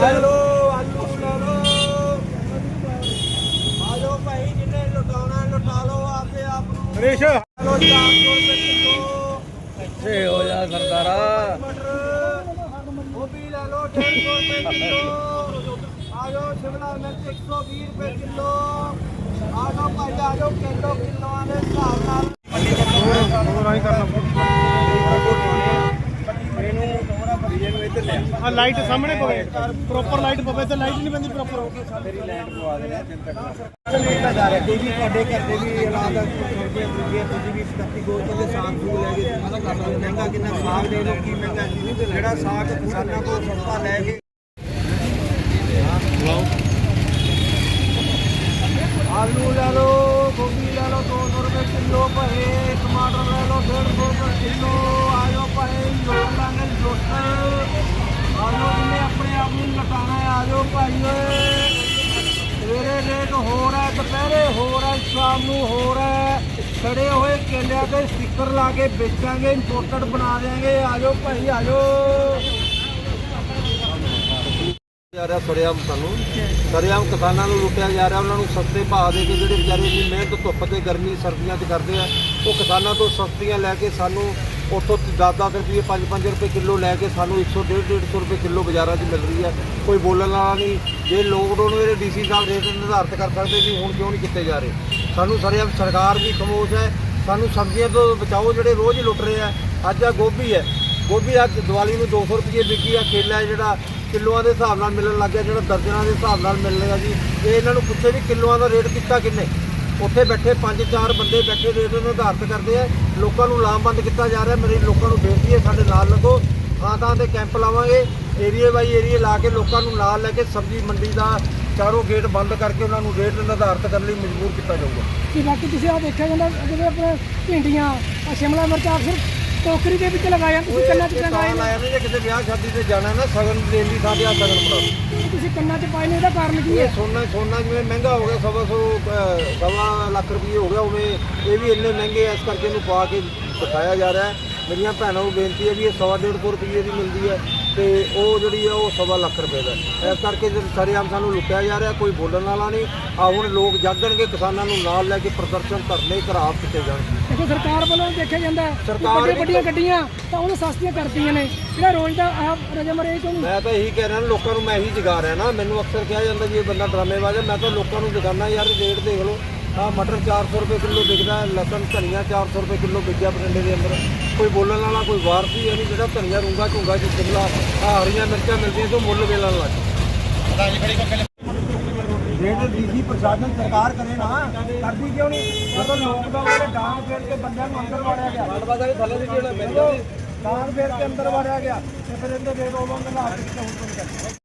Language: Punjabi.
ਲੈ ਲੋ ਆਲੂ ਲੈ ਲੋ ਆ ਜਾਓ ਭਾਈ ਜਿੰਨੇ ਲੁਟਾਉਣਾ ਲੁਟਾ ਲਓ ਆਪੇ ਆਪ ਨੂੰ। ਨਰੇਸ਼ ਲੋ 400 ਰੁਪਏ ਕਿਲੋ। ਇੱਥੇ ਹੋ ਜਾ ਸਰਦਾਰਾ। ਮਟਰ ਗੋਭੀ ਲੈ ਲਓ 150 ਰੁਪਏ ਕਿਲੋ। ਆ ਜਾਓ ਸ਼ਿਮਲਾ ਮਿਰਚ 120 ਰੁਪਏ ਕਿਲੋ। ਆ ਜਾਓ ਭਾਈ ਆ ਜਾਓ ਕਿਲੋ ਕਿਲੋਆਂ ਦੇ ਹਿਸਾਬ ਨਾਲ। ਹੋਰ ਆਈ ਕਰਨਾ। ਆ ਲਾਈਟ ਸਾਹਮਣੇ ਪਵੇ। ਪ੍ਰੋਪਰ ਲਾਈਟ ਪਵੇ ਤੇ ਲਾਈਟ ਨਹੀਂ ਪੈਂਦੀ ਪ੍ਰੋਪਰ ਮੇਰੀ ਲੈਂਡ ਪਵਾ ਦੇਣਾ ਤਿੰਨ ਤੱਕ ਮਿਲਦਾ ਜਾ ਰਿਹਾ ਕੋਈ ਵੀ ਤੁਹਾਡੇ ਘਰ ਦੇ ਵੀ ਔਲਾਦ ਦਾ ਛੋਟੇ ਤੁਸੀਂ ਵੀ ਸਤੱਤੀ ਗੋਲ ਦੇ ਸਾਗ ਸੂਗ ਲੈ ਕੇ ਆਦਾ ਕਰ ਲਓ ਮਹਿੰਗਾ ਕਿੰਨਾ ਸਾਗ ਦੇ ਲਓ ਕੀ ਮਹਿੰਗਾ ਜਿਹੜਾ ਸਾਗ ਕਿਸਾਨਾਂ ਕੋਲ ਸਸਤਾ ਲੈ ਕੇ ਆਲੂ ਲੈ ਲਓ, ਗੋਭੀ ਲੈ ਲਓ 200 ਰੁਪਏ ਕਿਲੋ ਭਾਏ ਟਮਾਟਰ ਲੈ ਲਓ 150 ਰੁਪਏ ਕਿਲੋ, ਆਇਓ ਭਾਏ ਲੋਕ ਲਾਂਗੇ ਜੋਟਰ ਆਲੂ ਜਿੰਨੇ ਆਪਣੇ ਆਪ ਨੂੰ ਲਟਾਣਾ ਆਜੋ ਭਾਈ ਓਏ। ਸਵੇਰੇ ਰੇਟ ਹੋ ਰਿਹਾ ਦੁਪਹਿਰੇ ਹੋ ਰਿਹਾ ਸ਼ਾਮ ਨੂੰ ਹੋ। ਰਿਹਾ ਖੜੇ ਹੋਏ ਕੇਲਿਆਂ ਤੇ ਸਟicker ਲਾ ਕੇ ਵੇਚਾਂਗੇ ਇੰਪੋਰਟਡ ਬਣਾ ਦੇਾਂਗੇ ਆਜੋ ਭਾਈ ਆਜੋ ਜਾ ਰਿਹਾ ਸਰਿਆਮ ਸਾਨੂੰ। ਸਰਿਆਮ ਕਿਸਾਨਾਂ ਨੂੰ ਲੁੱਟਿਆ ਜਾ ਰਿਹਾ, ਉਹਨਾਂ ਨੂੰ ਸਸਤੇ ਭਾਅ ਦੇ ਕੇ ਜਿਹੜੇ ਵਿਚਾਰੇ ਦੀ ਮਿਹਨਤ, ਧੁੱਪ ਤੇ ਗਰਮੀ ਸਰਦੀਆਂ 'ਚ ਕਰਦੇ ਆ, ਉਹ ਕਿਸਾਨਾਂ ਤੋਂ ਸਸਤੀਆਂ ਲੈ ਕੇ ਸਾਨੂੰ ਉੱਥੋਂ 10-10 ਰੁਪਏ 5-5 ਰੁਪਏ ਕਿਲੋ ਲੈ ਕੇ ਸਾਨੂੰ 100 150 ਰੁਪਏ ਕਿਲੋ ਬਾਜ਼ਾਰਾਂ 'ਚ ਮਿਲ ਰਹੀ ਹੈ। ਕੋਈ ਬੋਲਣ ਵਾਲਾ ਨਹੀਂ। ਜੇ ਲੋਕਡਾਊਨ ਵੇਲੇ ਡੀਸੀ ਸਾਹਿਬ ਰੇਟ ਨਿਰਧਾਰਤ ਕਰ ਸਕਦੇ ਸੀ ਹੁਣ ਕਿਉਂ ਨਹੀਂ ਕੀਤੇ ਜਾ ਰਹੇ। ਸਾਨੂੰ ਸਾਰੇ ਸਰਕਾਰ ਵੀ ਖਮੋਸ਼ ਹੈ। ਸਾਨੂੰ ਸਬਜ਼ੀਆਂ ਤੋਂ ਬਚਾਓ ਜਿਹੜੇ ਰੋਜ਼ ਹੀ ਲੁੱਟ ਰਹੇ ਆ। ਅੱਜ ਆ ਗੋਭੀ ਹੈ। ਗੋਭੀ ਅੱਜ ਦੀਵਾਲੀ ਨੂੰ 200 ਰੁਪਏ ਵਿਕੀ ਆ। ਕੇਲਾ ਜਿਹੜਾ ਕਿਲੋਆਂ ਦੇ ਹਿਸਾਬ ਨਾਲ ਮਿਲਣ ਲੱਗ ਗਿਆ, ਜਿਹੜਾ ਦਰਜਨਾਂ ਦੇ ਹਿਸਾਬ ਨਾਲ ਮਿਲ ਰਿਹਾ ਜੀ। ਇਹ ਇਹਨਾਂ ਨੂੰ ਪੁੱਛੇ ਵੀ ਕਿਲੋਆਂ ਦਾ ਰੇਟ ਕੀਤਾ ਕਿੰਨੇ? ਉੱਥੇ ਬੈਠੇ ਪੰਜ ਚਾਰ ਬੰਦੇ ਬੈਠੇ ਰੇਟ ਨੂੰ ਨਿਰਧਾਰਤ ਕਰਦੇ ਆ। ਲੋਕਾਂ ਨੂੰ ਲਾਮਬੰਦ ਕੀਤਾ ਜਾ ਰਿਹਾ। ਮੇਰੀ ਲੋਕਾਂ ਨੂੰ ਬੇਨਤੀ ਹੈ ਸਾਡੇ ਨਾਲ ਲੱਗੋ। ਥਾਂ ਥਾਂ ਤੇ ਕੈਂਪ ਲਾਵਾਂਗੇ। ਏਰੀਏ ਬਾਈ ਏਰੀਏ ਲਾ ਕੇ ਲੋਕਾਂ ਨੂੰ ਨਾਲ ਲੈ ਕੇ ਸਬਜ਼ੀ ਮੰਡੀ ਦਾ ਚਾਰੋਂ ਗੇਟ ਬੰਦ ਕਰਕੇ ਉਹਨਾਂ ਨੂੰ ਰੇਟ ਨਿਰਧਾਰਤ ਕਰਨ ਲਈ ਮਜਬੂਰ ਕੀਤਾ ਜਾਊਗਾ। ਕਿ ਬਾਕੀ ਤੁਸੀਂ ਆ ਦੇਖਿਆ ਜਾਂਦਾ ਜਿਵੇਂ ਆਪਣੇ ਭਿੰਡੀਆਂ ਆ ਸ਼ਿਮਲਾ ਮਿਰਚ ਆ ਸਿਰਫ ਟੋਕਰੀ ਦੇ ਵਿੱਚ ਲਗਾਇਆ ਤੁਸੀਂ ਕੰਨਾਂ 'ਚ ਤਾਂ ਲਗਾਏ ਨੇ। ਲਾਇਆ ਨੇ ਜੇ ਕਿਸੇ ਵਿਆਹ ਸ਼ਾਦੀ ਤੇ ਜਾਣਾ ਨਾ ਸਗਨ ਦੇਣ ਲਈ ਸਾਡੇ ਆ ਸਗਨ ਦਿਓ। ਤੁਸੀਂ ਕੰਨਾਂ 'ਚ ਪਾਏ ਨੇ ਇਹਦਾ ਕਾਰਨ ਕੀ ਇਹ ਹੈ? ਸੋਨਾ ਸੋਨਾ ਜਿਵੇਂ ਮਹਿੰਗਾ ਹੋ ਗਿਆ ਸਵਾ ਸੌ ਅਹ, ਸਵਾ ਲੱਖ ਰੁਪਏ ਹੋ ਗਿਆ ਉਵੇਂ ਇਹ ਵੀ ਇੰਨੇ ਮਹਿੰਗੇ ਆ, ਇਸ ਕਰਕੇ ਇਹਨੂੰ ਪਾ ਕੇ ਦਿਖਾਇਆ ਜਾ ਰਿਹਾ ਹੈ। ਮੇਰੀਆਂ ਭੈਣਾਂ ਨੂੰ ਬੇਨਤੀ ਹੈ ਵੀ ਇਹ ਸਵਾ ਡੇਢ ਸੌ ਰੁਪਏ ਦੀ ਮਿਲਦੀ ਹੈ ਤੇ ਉਹ ਜਿਹੜੀ ਆ ਉਹ ਸਵਾ ਲੱਖ ਰੁਪਏ ਦਾ ਹੈ। ਇਸ ਕਰਕੇ ਜੇ ਸਰੇਆਮ ਸਾਨੂੰ ਲੁੱਟਿਆ ਜਾ ਰਿਹਾ ਕੋਈ ਬੋਲਣ ਵਾਲਾ ਨਹੀਂ। ਆ ਹੁਣ ਲੋਕ ਜਾਗਣਗੇ ਕਿਸਾਨਾਂ ਨੂੰ ਨਾਲ ਲੈ ਕੇ ਪ੍ਰਦਰਸ਼ਨ ਧਰਨੇ ਘਰਾਵ ਕੀਤੇ ਜਾਣਗੇ ਦੇਖੋ ਸਰਕਾਰ ਵੱਲੋਂ ਦੇਖਿਆ ਜਾਂਦਾ ਹੈ ਸਰਕਾਰ ਵੱਡੀਆਂ ਵੀ- ਵੱਡੀਆਂ ਗੱਡੀਆਂ ਤਾਂ ਉਹਨੂੰ ਸਸਤੀਆਂ ਕਰਤੀਆਂ ਨੇ। ਜਿਹੜਾ ਰੋਜ਼ ਦਾ ਆਹ ਰਜਮਰੇ ਕਿਉਂ ਨਹੀਂ ਮੈਂ ਤਾਂ ਇਹੀ ਕਹਿ ਰਿਹਾ ਨਾ ਲੋਕਾਂ ਨੂੰ ਮੈਂ ਇਹੀ ਜਗਾ ਰਿਹਾ ਨਾ। ਮੈਨੂੰ ਅਕਸਰ ਕਿਹਾ ਜਾਂਦਾ ਜੀ ਇਹ ਬੰਦਾ ਡਰਾਮੇਬਾਜ਼ ਹੈ ਮੈਂ ਤਾਂ ਲੋਕਾਂ ਨੂੰ ਜਗਾਨਾ ਯਾਰ ਰੇਟ ਦੇਖ ਲਓ। ਆ ਮਟਰ 400 ਰੁਪਏ ਕਿਲੋ ਵਿਕਦਾ ਹੈ ਲਸਣ ਧਨੀਆ 400 ਰੁਪਏ ਕਿਲੋ ਵਿਕਿਆ ਬਠਿੰਡੇ ਦੇ ਅੰਦਰ। ਕੋਈ ਬੋਲਣ ਵਾਲਾ ਕੋਈ ਵਾਰਸੀ ਹੈ ਨਹੀਂ ਜਿਹੜਾ ਧਨੀਆ ਰੂੰਗਾ ਝੁੰਗਾ ਚ ਸ਼ਿਮਲਾ ਆ ਹਰੀਆਂ ਮਿਰਚਾਂ ਮਿਲਦੀਆਂ ਤੋਂ ਮੁੱਲ ਵੇਲਣ ਲੱਗ ਰੇਟ ਡੀਸੀ ਪ੍ਰਸ਼ਾਸਨ ਸਰਕਾਰ ਕਰੇ ਨਾ ਕਰਦੀ ਕਿਉਂ ਨਹੀਂ? ਜਦੋਂ ਲੋਕਡਾਊਨ ਵੇਲੇ ਡਾਂਗ ਫੇਰ ਕੇ ਬੰਦਿਆਂ ਨੂੰ ਅੰਦਰ ਵਾੜਿਆ ਗਿਆ। ਬਾਬਾ ਜੀ ਥੱਲੇ ਦੀ ਜਿਹੜਾ ਡਾਂਗ ਫੇਰ ਕੇ ਅੰਦਰ ਵਾੜਿਆ ਗਿਆ। ਤੇ ਫਿਰ ਇਹਦੇ ਰੇਟ ਉਦੋਂ ਦਾ ਹਾਲ ਕਿੱਥੇ ਹੁਣ ਤੋਂ